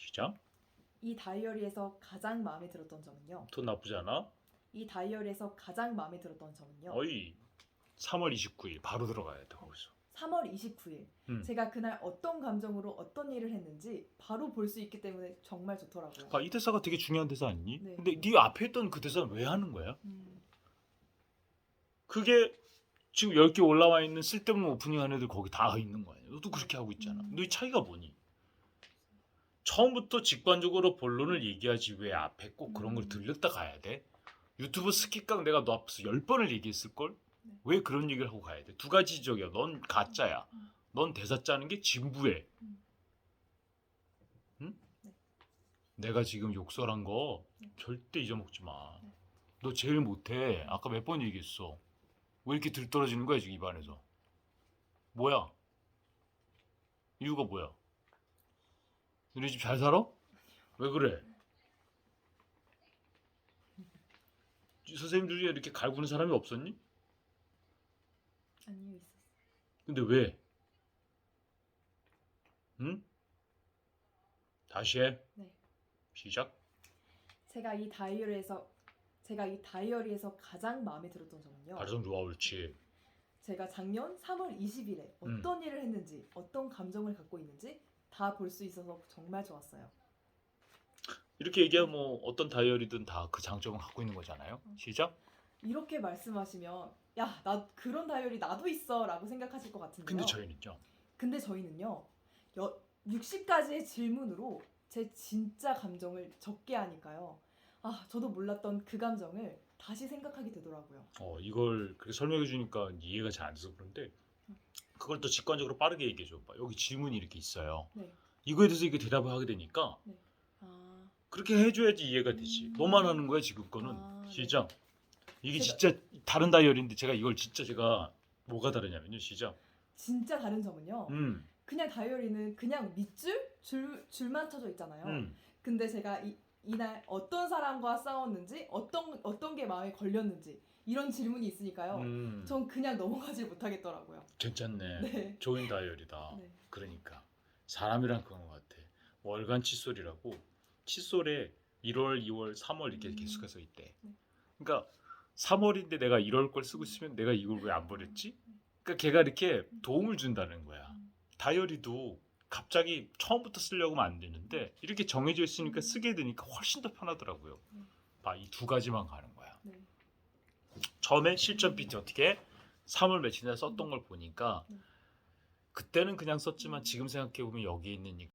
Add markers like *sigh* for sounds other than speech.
시작. 이 다이어리에서 가장 마음에 들었던 점은요. 돈 나쁘지 않아? 이 다이어리에서 가장 마음에 들었던 점은요. 어이. 3월 29일 바로 들어가야 돼 거기서. 3월 29일. 음. 제가 그날 어떤 감정으로 어떤 일을 했는지 바로 볼 수 있기 때문에 정말 좋더라고요. 아, 이 대사가 되게 중요한 대사 아니니? 네. 근데 네 앞에 있던 그 대사는 왜 하는 거야? 음, 그게 지금 10개 올라와 있는 쓸데없는 오프닝 한 애들 거기 다 있는 거야. 너도 그렇게 하고 있잖아. 음. 너희 차이가 뭐니? 처음부터 직관적으로 본론을 얘기하지 왜 앞에 꼭 그런 걸 음. 들렸다 가야 돼? 유튜브 스킵각 내가 너 앞에서 10번을 얘기했을걸? 네. 왜 그런 얘기를 하고 가야 돼? 두 가지 지적이야. 넌 가짜야. 음. 넌 대사 짜는 게 진부해. 음. 응? 네. 내가 지금 욕설한 거 네. 절대 잊어먹지 마. 네. 너 제일 못해. 아까 몇 번 얘기했어. 왜 이렇게 들떨어지는 거야 지금 입안에서? 뭐야? 이유가 뭐야? 너네 집 잘 살아? 왜 그래? 선생님 중에 이렇게 갈구는 사람이 없었니? 아니요 있었어요. 근데 왜? 응? 다시 해. 네. 시작. 제가 이 다이어리에서 제가 이 다이어리에서 가장 마음에 들었던 점은요. 발성 좋아 옳지. 제가 작년 3월 20일에 음. 어떤 일을 했는지 어떤 감정을 갖고 있는지 다 볼 수 있어서 정말 좋았어요. 이렇게 얘기하면 뭐 어떤 다이어리든 다 그 장점을 갖고 있는 거잖아요. 음. 시작. 이렇게 말씀하시면 야 나 그런 다이어리 나도 있어라고 생각하실 것 같은데요. 근데 저희는요. 근데 저희는요. 여, 60가지의 질문으로 제 진짜 감정을 적게 하니까요. 아 저도 몰랐던 그 감정을 다시 생각하게 되더라고요. 어 이걸 그렇게 설명해 주니까 이해가 잘 안 돼서 그런데 그걸 또 직관적으로 빠르게 얘기해 줘. 봐. 여기 질문이 이렇게 있어요. 네. 이거에 대해서 이게 대답을 하게 되니까 아 그렇게 해줘야지 이해가 되지. 음. 너만 하는 거야 지금 거는. 아, 네. 시작. 이게 제가- 진짜 다른 다이어리인데 제가 이걸 진짜 제가 뭐가 다르냐면요. 시작. 진짜 다른 점은요. 음. 그냥 다이어리는 그냥 밑줄 줄 줄만 쳐져 있잖아요. 음. 근데 제가 이 이날 어떤 사람과 싸웠는지 어떤 어떤 게 마음에 걸렸는지 이런 질문이 있으니까요. 음. 전 그냥 넘어가질 못하겠더라고요. 괜찮네. *laughs* 네. 좋은 다이어리다. 네. 그러니까 사람이란 그런 것 같아. 월간 칫솔이라고 칫솔에 1월, 2월, 3월 이렇게 음. 계속해서 있대. 네. 그러니까 3월인데 내가 1월 걸 쓰고 있으면 내가 이걸 왜 안 버렸지? 그러니까 걔가 이렇게 도움을 준다는 거야. 음. 다이어리도 갑자기 처음부터 쓰려고 하면 안 되는데 이렇게 정해져 있으니까 음. 쓰게 되니까 훨씬 더 편하더라고요. 음. 봐, 이 두 가지만 가는 거야. 네. 처음에 실전 PT 어떻게 3월 며칠날 썼던 걸 보니까 음. 그때는 그냥 썼지만 지금 생각해 보면 여기 있는 이